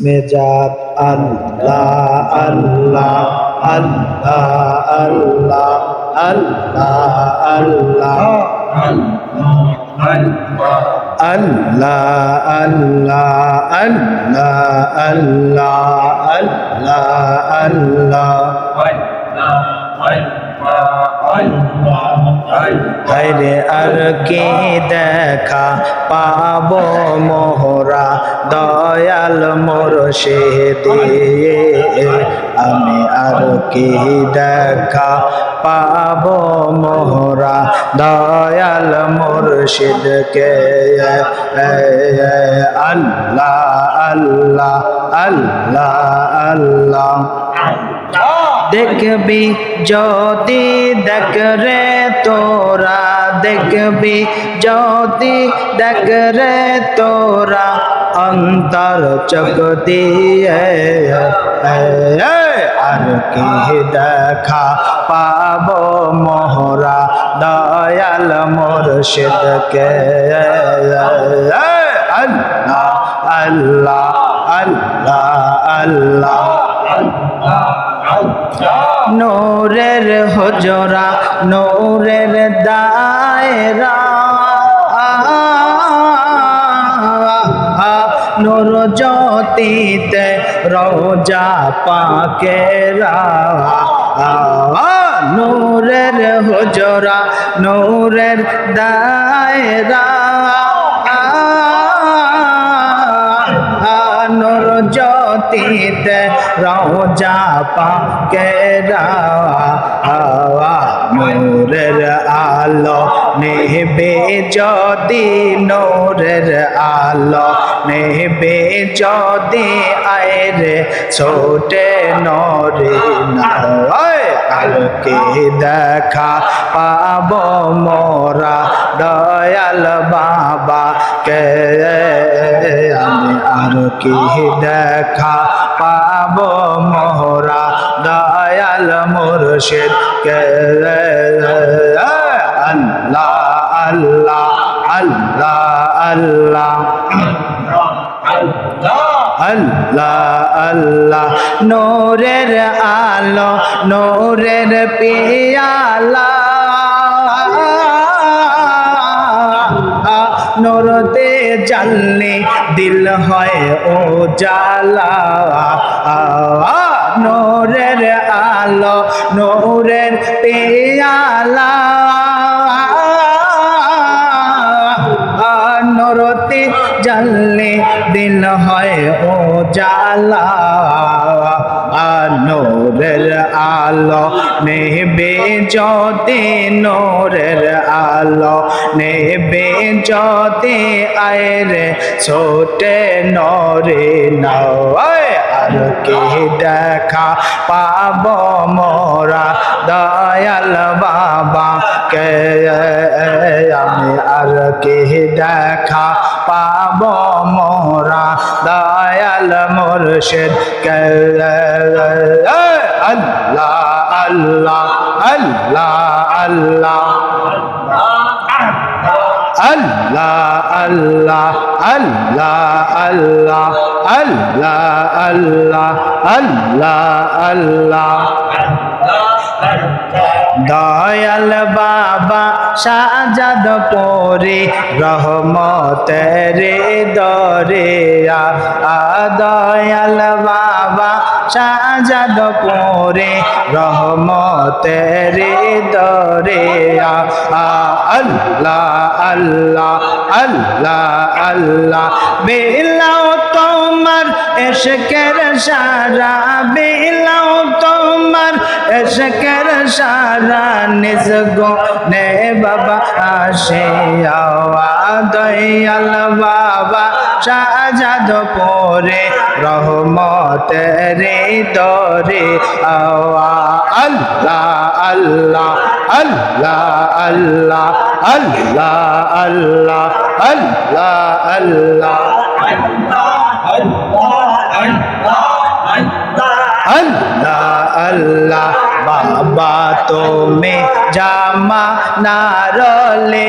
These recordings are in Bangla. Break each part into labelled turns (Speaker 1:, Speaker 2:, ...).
Speaker 1: মেজাত আল্লাহ আল্লাহ আল্লাহ আল্লাহ আল্লাহ আল্লাহ আল্লাহ আল্লাহ আল্লাহ আল্লাহ আল্লাহ আল্লাহ হায়রে আর কে দেখা পাব মোহরা, দয়াল মোর সে দিয়ে আমি আর কে দেখা পাব মোহরা, দয়াল মুর্শিদকে। আল্লাহ আল্লাহ আল্লাহ আল্লাহ। দেখবি, যদি দেখ রে তোরা দেখবি, যদি দেখ রে তোরা অন্তর চোখ দিয়ে। আর কি দেখা পাব মোহরা দয়াল মুর্শিদকে? আল্লাহ আল্লাহ আল্লাহ আল্লাহ। নূরের হজরা নূরের দায়রা। নূর জ্যোতিতে রোজা পাকেরা। নূরের হজরা নূরের দায়রা। নূর পতিত রওজা পাকেরা আওয়া নূরের আলো। নেবে যদি নূরের আলো, নেবে যদি আয়রে ছোটে নরে আর কে দেখা পাব মোরা দয়াল বাবা কে। আমি আর কি দেখা পাব মোহরা দয়াল মুর্শিদ কে। আল্লাহ আল্লাহ আল্লাহ। আল্লাহ আল্লাহ। নোরের আলো, নোরের পিয়ালা। নোরতে জানলে দিল হয় ও জালা নোরের আলো, নোরের পেয়ালা। জালা নোরের আলো নেবে যদি নোরের আলো, নেবে যদি আয়রে ছোটে নরে নাও। আর কে দেখা পাব মোরা দয়াল বাবা কে? আমি আর কে দেখা পাব মোরা দয়াল মুর্শিদ আল্লাহ আল্লাহ আল্লাহ আল্লাহ আল্লাহ আল্লাহ আল্লাহ আল্লাহ আল্লাহ আল্লাহ আল্লাহ আল্লাহ দয়াল বাবা সাজাদ পরে রহমতের দরে আ দয়াল বাবা সাজাদ পরে রহমতের দরে আ আল্লাহ আল্লাহ আল্লাহ আল্লাহ। বেলাও তোমার এসকের সারা, বেলাও তোমার এসকের সারা নিজ গো নে বাবা আসে দয়াল বাবা সাজাদ পরে রহমতের দরে আওয়া আল্লাহ আল্লাহ আল্লাহ আল্লাহ আল্লাহ। আল্লাহ আল্লাহ আল্লাহ। আল্লাহ আল্লাহ। बातों में जामा ना रोले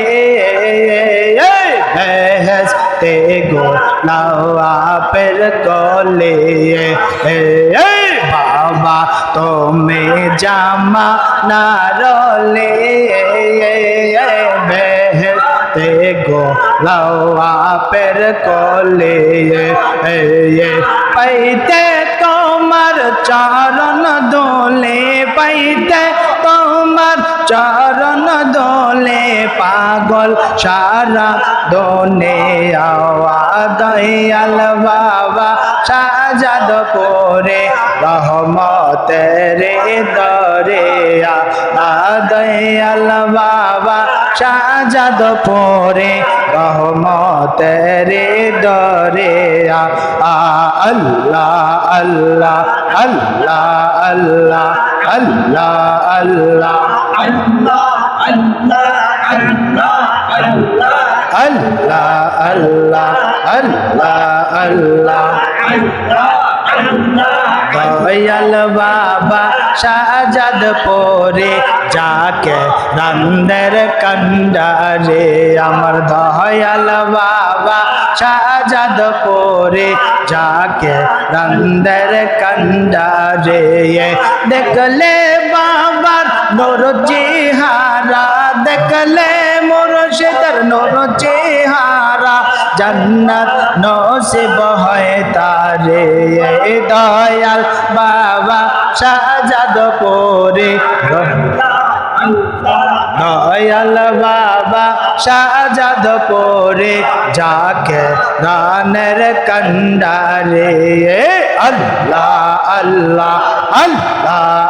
Speaker 1: हँसते गो नवा पर को बाबा तो में जामा ना रोले बहते गो नवा पर को पैते तो मर चारों পাগল সারা দোনে আওয়া দয়াল বাবা সাজাদ পরে রহমতের দরে দয়াল বাবা সাজাদ পরে রহমতের দরে আল্লাহ আল্লাহ আল্লাহ আল্লাহ আল্লাহ আল্লাহ। আল্লাহ আল্লাহ। আল্লাহ আল্লাহ দয়াল বাবা সাজাদ পরে যাকে নন্দের কন্ডারে আমার দয়াল বাবা সাজাদ পরে যাকে নন্দের কন্ডারে দেখলে বাবার নোর চেহারা দেখলে মোর সেদার নোর চেহারা জান্নাত নসিব হয় তারে দয়াল বাবা সাজাদ পরে দয়াল বাবা সাজাদ পরে যাকে রানের কন্ডারে আল্লাহ আল্লাহ আল্লাহ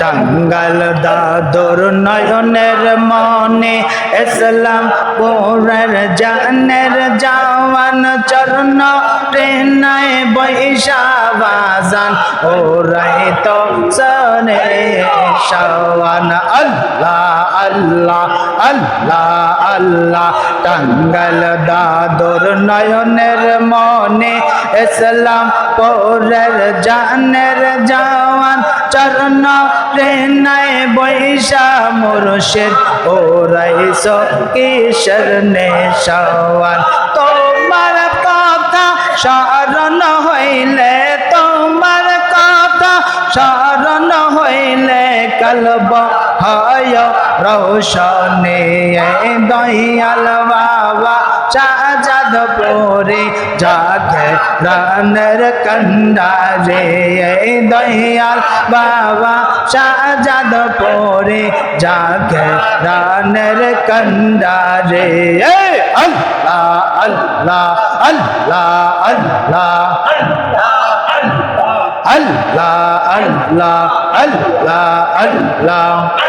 Speaker 1: টাঙ্গাল দাদর নয়নের মনে ইসলাম পোরের জানের জওয়ান চরণ ট্রেনায় বৈশা বাজান ওরাই তো সনে শাওয়ান। আল্লাহ আল্লাহ আল্লাহ আল্লাহ। টাঙ্গাল দাদর নয়নের মনে ইসলাম পোরের জানের জওয়ান, চরণ প্রেনায় বৈশা মুর্শিদ। ওরাইস কিশোর নেশাওয়ান? তোমার কথা স্মরণ হইলে, তোমার কথা স্মরণ হইলে কলব হয় রৌশনে। দয়াল বাবা সাজাদ পরে জাগে রানের কন্ডারে দয়াল বাবা সাজাদ পরে জাগে রানের কন্ডারে আল্লাহ আল্লাহ আল্লাহ আল্লাহ আল্লাহ আল্লাহ আল্লাহ আল্লাহ আল্লাহ